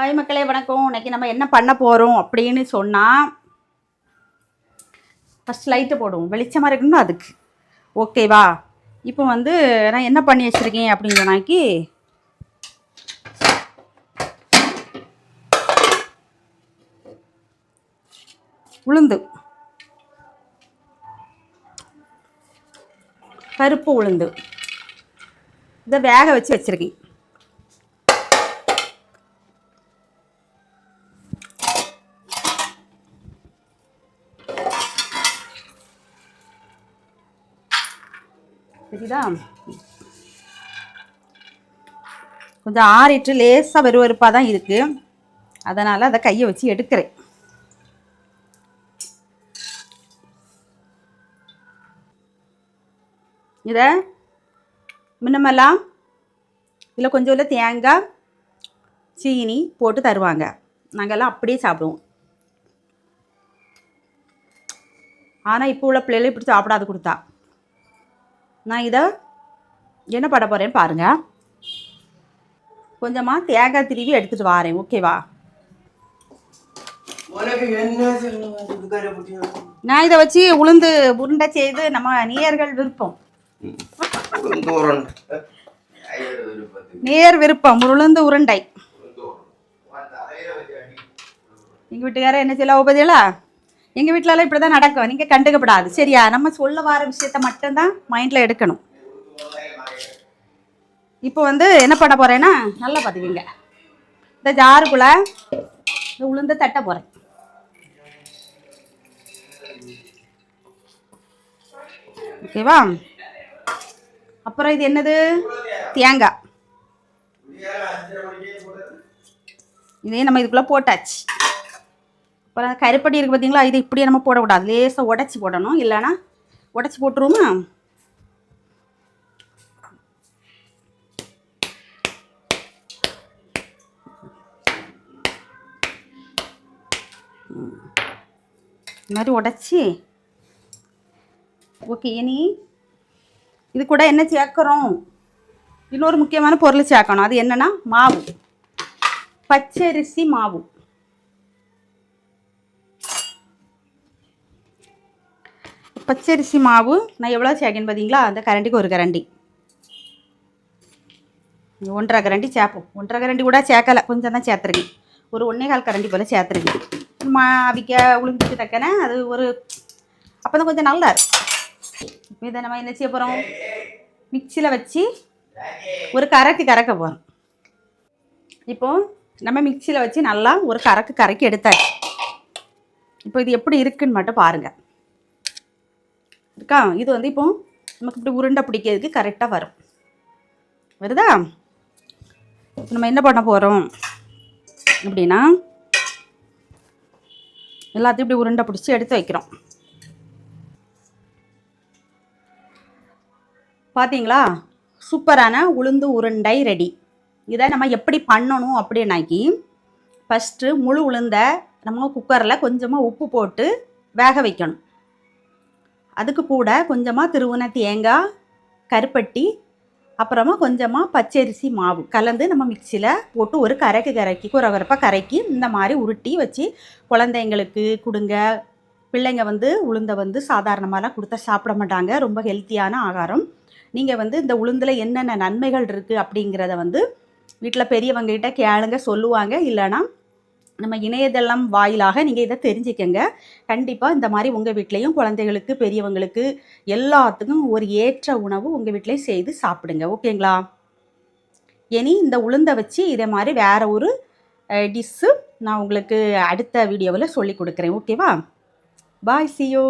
Hi மக்களே வணக்கம். இன்னைக்கு நம்ம என்ன பண்ண போகிறோம் அப்படின்னு சொன்னால் ஃபஸ்ட் லைட்டு போடுவோம். வெளிச்சமாக இருக்கணும் அதுக்கு. ஓகேவா இப்போ வந்து நான் என்ன பண்ணி வச்சுருக்கேன் அப்படின்னு சொன்னாக்கி உளுந்து. கருப்பு உளுந்து. இதை வேக வச்சு வச்சுருக்கேன். சரிதா கொஞ்சம் ஆறிட்டு லேசாக வெறுவெறுப்பாக தான் இருக்குது அதனால் அதை கையை வச்சு எடுக்கிறேன். இதை முன்னமெல்லாம் இதில் கொஞ்சம் உள்ள தேங்காய் சீனி போட்டு தருவாங்க. நாங்கள்லாம் அப்படியே சாப்பிடுவோம். ஆனால் இப்போ உள்ள பிள்ளைகளை இப்படி சாப்பிடாது கொடுத்தா. நான் இதை என்ன பண்ண போகிறேன்னு பாருங்கள் கொஞ்சமாக தேங்காய் திருவி எடுத்துகிட்டு வரேன் ஓகேவா நான் இதை வச்சு உளுந்து உருண்டை செய்து நம்ம நேயர்கள் விருப்பம். நேர் விருப்பம் உளுந்து உருண்டை. எங்கள் வீட்டுக்காரர் என்ன செய்யலாம் ஒப்பதியலா எங்கள் வீட்டிலலாம் இப்படி தான் நடக்கும். நீங்கள் கண்டுக்கப்படாது. சரியா? நம்ம சொல்ல வர விஷயத்த மட்டும்தான் மைண்டில் எடுக்கணும். இப்போ வந்து என்ன பண்ண போகிறேன்னா நல்லா பார்த்துக்கிங்க இந்த ஜாருக்குள்ளே இந்த உளுந்த தட்ட போகிறேன் ஓகேவா? அப்புறம் இது என்னது? தேங்காய். இதே நம்ம இதுக்குள்ளே போட்டாச்சு. அப்புறம் கருப்பட்டி இருக்குது பார்த்தீங்களா இது இப்படியே நம்ம போடக்கூடாது. லேசாக உடச்சி போடணும். இல்லைன்னா உடச்சி போட்டுருவோமா? இந்த மாதிரி உடச்சி. ஓகே இனி இது கூட என்ன சேர்க்குறோம்? இன்னொரு முக்கியமான பொருள் சேர்க்கணும். அது என்னென்னா மாவு. பச்சரிசி மாவு. பச்சரிசி மாவு. நான் எவ்வளோ சேர்க்கணும் பார்த்தீங்களா அந்த கரண்டிக்கு ஒரு கரண்டி. ஒன்றரை கரண்டி சேர்ப்போம். ஒன்றரை கரண்டி கூட சேர்க்கலை. கொஞ்சம் தான் சேர்த்துருக்கேன். ஒரு ஒன்றே கால் கரண்டி போல் சேர்த்துருக்கேன். மா அவிக்க உளுந்துட்டு தக்கன அது ஒரு அப்போ தான் கொஞ்சம் நல்லா இருக்கும். இப்போ இதை நம்ம என்ன செய்ய போகிறோம் மிக்சியில் வச்சு ஒரு கரக்கு கறக்க போகிறோம் இப்போ நம்ம மிக்சியில் வச்சு நல்லா ஒரு கறக்கு கறக்கி எடுத்தாச்சு. இப்போ இது எப்படி இருக்குன்னு மட்டும் பாருங்கள் இருக்கா? இது வந்து இப்போ நமக்கு இப்படி உருண்டை பிடிக்கிறதுக்கு கரெக்டாக வரும். வருதா? இப்போ நம்ம என்ன பண்ண போகிறோம் அப்படின்னா எல்லாத்தையும் இப்படி உருண்டை பிடிச்சி எடுத்து வைக்கிறோம். பார்த்தீங்களா சூப்பரான உளுந்து உருண்டை ரெடி இதை நம்ம எப்படி பண்ணணும் அப்படின்னாக்கி ஃபஸ்ட்டு முழு உளுந்தை நம்ம குக்கரில் கொஞ்சமாக உப்பு போட்டு வேக வைக்கணும். அதுக்கு கூட கொஞ்சமாக திருவுன தேங்காய் கருப்பட்டி அப்புறமா கொஞ்சமாக பச்சரிசி மாவு கலந்து நம்ம மிக்சியில் போட்டு ஒரு கரைக்கு கரைக்கி குறகுறப்பாக கரைக்கி இந்த மாதிரி உருட்டி வச்சு குழந்தைங்களுக்கு கொடுங்க. பிள்ளைங்க வந்து உளுந்தை வந்து சாதாரணமாகலாம் கொடுத்தா சாப்பிட மாட்டாங்க. ரொம்ப ஹெல்த்தியான ஆகாரம். நீங்கள் வந்து இந்த உளுந்தில் என்னென்ன நன்மைகள் இருக்குது அப்படிங்கிறத வந்து வீட்டில் பெரியவங்ககிட்ட கேளுங்க சொல்லுவாங்க. இல்லைன்னா நம்ம இணையதளம் வாயிலாக நீங்கள் இதை தெரிஞ்சுக்கங்க. கண்டிப்பாக இந்த மாதிரி உங்கள் வீட்லேயும் குழந்தைகளுக்கு பெரியவங்களுக்கு எல்லாத்துக்கும் ஒரு ஏற்ற உணவு உங்கள் வீட்டிலையும் செய்து சாப்பிடுங்க. ஓகேங்களா? இனி இந்த உளுந்தை வச்சு இதே மாதிரி வேறு ஒரு டிஷ்ஷு நான் உங்களுக்கு அடுத்த வீடியோவில் சொல்லி கொடுக்குறேன். ஓகேவா? பாய் சியோ